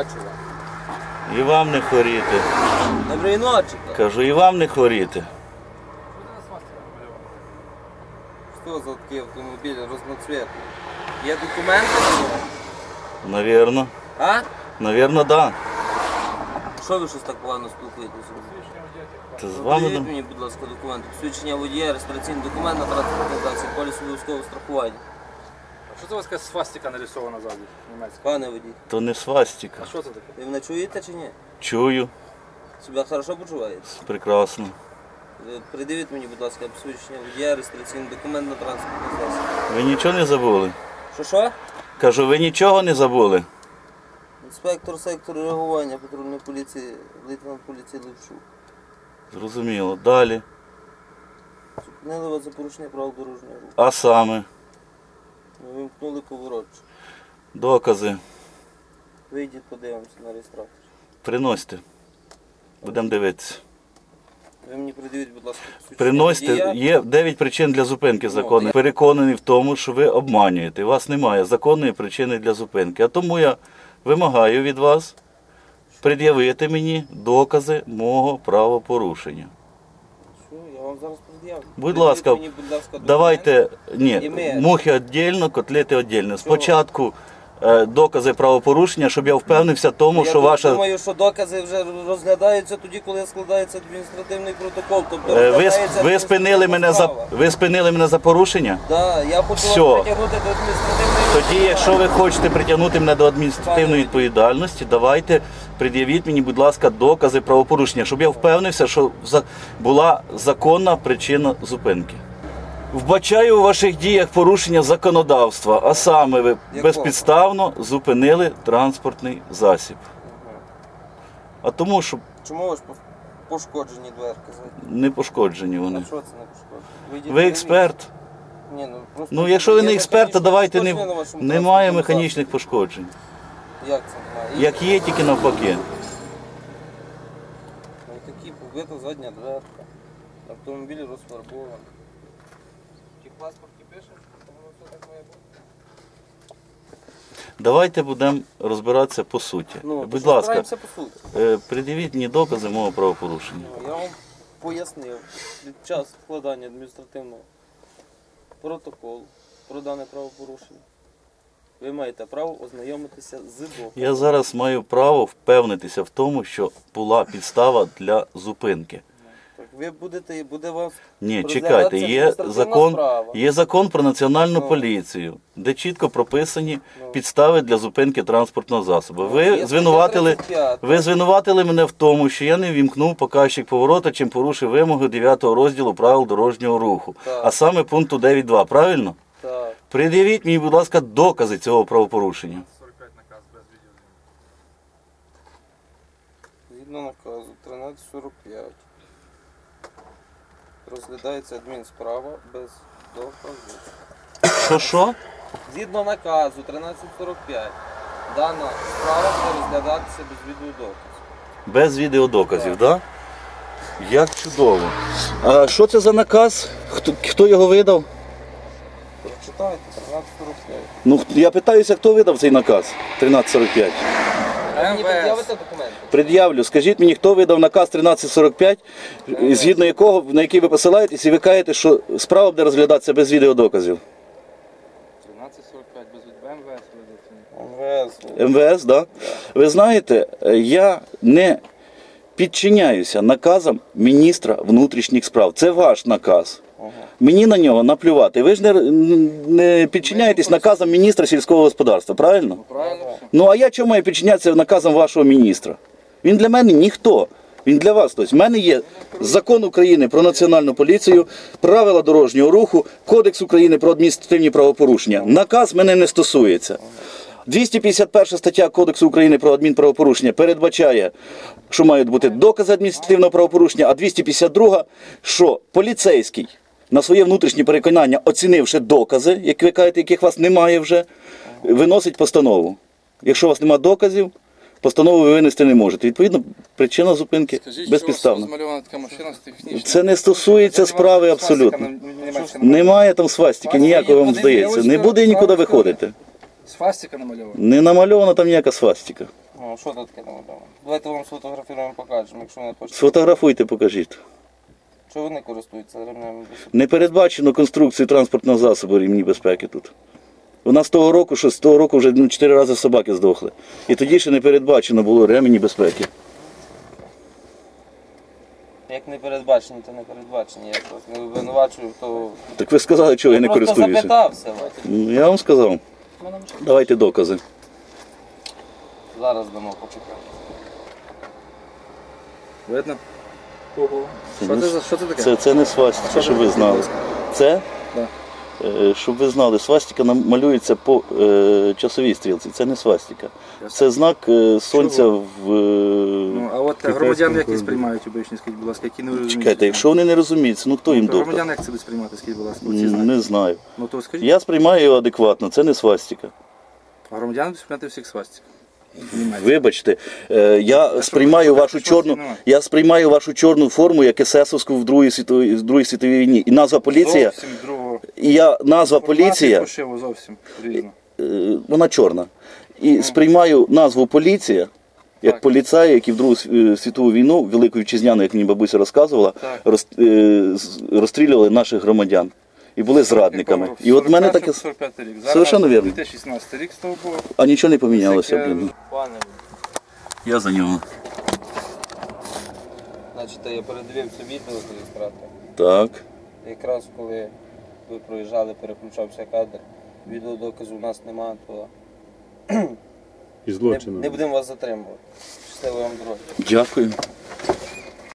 ночі вам. І вам не хворіти. Доброї ночі. Кажу, і вам не хворіти. Що за такий автомобіль розноцвітний? Є документи на нього? Навірно. А? Навірно, да. Що ви щось так погано спілкуєтеся? Це з вами. Покажіть мені, будь ласка, документи. Посвідчення водія, реєстраційний документ на транспортній засіб, поліс обов'язкового страхування. Що це у вас якась свастика нарисована ззаді? Німецька. Пане водій, То не свастика. А що це таке? ви мене чуєте чи ні? Чую. Себе хорошо почуваєте? Прекрасно. Ви Придивіть мені, будь ласка, посвідчення водія, реєстраційний документ на транспортній засіб. Ви нічого не забули? Що що? Кажу, ви нічого не забули? Інспектор сектору реагування патрульної поліції, лейтенант поліції Левчук. Зрозуміло. Далі. Зупинили вас за порушення правил дорожнього руху. А саме. Вимкнули поворотчик. Докази. Вийдіть, подивимося на реєстратор. Приносьте. Будемо дивитися. Ви мені придивіть, будь ласка, Приносьте, водія. є 9 причин для зупинки Ну, Переконаний в тому, що ви обманюєте. У вас немає законної причини для зупинки. А тому я вимагаю від вас пред'явити мені докази мого правопорушення. Що? Я вам зараз. Будь ласка. Давайте, ні, мухи віддільно, котлети віддільно. Спочатку е, докази правопорушення, щоб я впевнився в тому, Я що ваша. думаю, що докази вже розглядаються тоді, коли складається адміністративний протокол. Тобто Е, Ви, розглядається ви, спинили мене за, справа. ви спинили мене за порушення? Да, я хочу Всьо. вас притягнути до адміністративної Тоді, якщо ви хочете притягнути мене до адміністративної відповідальності, давайте пред'явіть мені, будь ласка, докази правопорушення, щоб я впевнився, що за- була законна причина зупинки. Вбачаю у ваших діях порушення законодавства, а саме ви Якого? безпідставно зупинили транспортний засіб. А тому, що Чому ви ж пошкоджені дверки? не пошкоджені А вони. що це не пошкоджені? Ви експерт. Ні, ну, просто Ну, якщо ви є не експерт, то механічні давайте пошкодження на не вашому немає механічних пошкоджень. Як це немає? Як є, тільки навпаки. Ну, такі побита задня дверка. Автомобіль розфарбований. Паспорті пише, що воно все так має бути. Давайте будемо розбиратися по суті. Ну, Будь то ласка, збираємося по суті. е, придивіть мені докази мого правопорушення. Ну, я вам пояснив під час складання адміністративного протоколу про дане правопорушення. Ви маєте право ознайомитися з доказом. Я зараз маю право впевнитися в тому, що була підстава для зупинки. Так ви будете, буде вас Ні, чекайте, є закон, справа. є закон про національну Ну. поліцію, де чітко прописані Ну. підстави для зупинки транспортного засобу. Є Ви звинуватили, 35. ви звинуватили мене в тому, що я не вімкнув показчик поворота, чим порушив вимоги 9 розділу правил дорожнього руху, Так. а саме пункту 9.2, правильно? Так. Пред'явіть мені, будь ласка, докази цього правопорушення. 45 наказ без відео. Згідно наказу 1345. Розглядається адмінсправа без доказу. Що що? Згідно наказу 1345. Дана справа буде розглядатися без відеодоказу. Без відеодоказів, так? Да? Як чудово. А що це за наказ? Хто, хто його видав? Прочитайте 1345. Ну, я питаюся, хто видав цей наказ 1345. Мені пред'явите документи? Пред'явлю, скажіть мені, хто видав наказ 1345, згідно якого, на який ви посилаєтесь, і ви кажете, що справа буде розглядатися без відеодоказів. 1345 без від МВС видається. МВС. МВС, да? Ви знаєте, е, я не підчиняюся наказам міністра внутрішніх справ. Це ваш наказ. Мені на нього наплювати. Ви ж не, не підчиняєтесь наказам міністра сільського господарства, правильно? Правильно? Ну а я чому маю підчинятися наказам вашого міністра? Він для мене ніхто. Він для вас хтось. У мене є закон України про національну поліцію, правила дорожнього руху, Кодекс України про адміністративні правопорушення. Наказ мене не стосується. 251 стаття Кодексу України про адмінправопорушення передбачає, що мають бути докази адміністративного правопорушення, а 252, що поліцейський на своє внутрішнє переконання, оцінивши докази, як ви кажете, яких у вас немає вже, виносить постанову. Якщо у вас немає доказів, постанову ви винести не можете. Відповідно, причина зупинки Скажіть, безпідставна. розмальована така машина з технічною? Це не стосується справи абсолютно. Немає. Там свастики, ніякого вам здається. Не буде нікуди виходити. Свастика намальована. Не намальована там ніяка свастика. Ну, що тут таке намальовано? Давайте вам сфотографіруємо, покажемо, якщо не хочете. Сфотографуйте, покажіть. Що ви не користуєтеся ремнями? Не передбачено конструкцію транспортного засобу рівні безпеки тут. У нас того року, що з того року вже ну, чотири рази собаки здохли. І тоді ще не передбачено було ремені безпеки. Як не передбачені, то не передбачені. Я просто не винувачую, то Так ви сказали, чого я не просто користуюся. запитався. вас. Ну, Я вам сказав. Давайте докази. Зараз дамо почекати. Видно? Ого. Це Що не це, за- що це таке? Це, це не свастика, Що щоб ви таке, знали. ласка? Це, Да. е, щоб ви знали, свастика нам- малюється по е, часовій стрілці. Це не свастика. Це знак е, сонця в. е, Ну, а от громадян які сприймають обичні, скажіть, будь ласка, які не розуміють. Чекайте, якщо вони не розуміють, ну хто їм то доктор? громадяни як це будуть сприймати, скажіть, будь ласка, ці знаки? Не знаю. Ну то скажіть, Я сприймаю його адекватно, це не свастика. а громадяни будуть сприймати всіх свастик. Вибачте, е, я сприймаю вашу чорну, я сприймаю вашу чорну форму як есесовську в Другій світовій, в Другій світовій війні. І назва поліція, і я назва поліція, зовсім е, вона чорна. І сприймаю назву поліція. Як Так. поліцаї, які в Другу світову війну, Велику Вітчизняну, як мені бабуся розказувала, роз, е, розстрілювали наших громадян і були зрадниками. І от мене таке. 45 рік. Зараз Совершенно вірно. 2016 рік з того. А нічого не помінялося, блін. Пане, Я за нього. значить, я передивився відео з реєстратора. Так. Якраз коли ви проїжджали, переключався кадр, відеодоказу у нас немає, то І не, злочину. не будемо вас затримувати. Щасливої вам дороги. Дякую.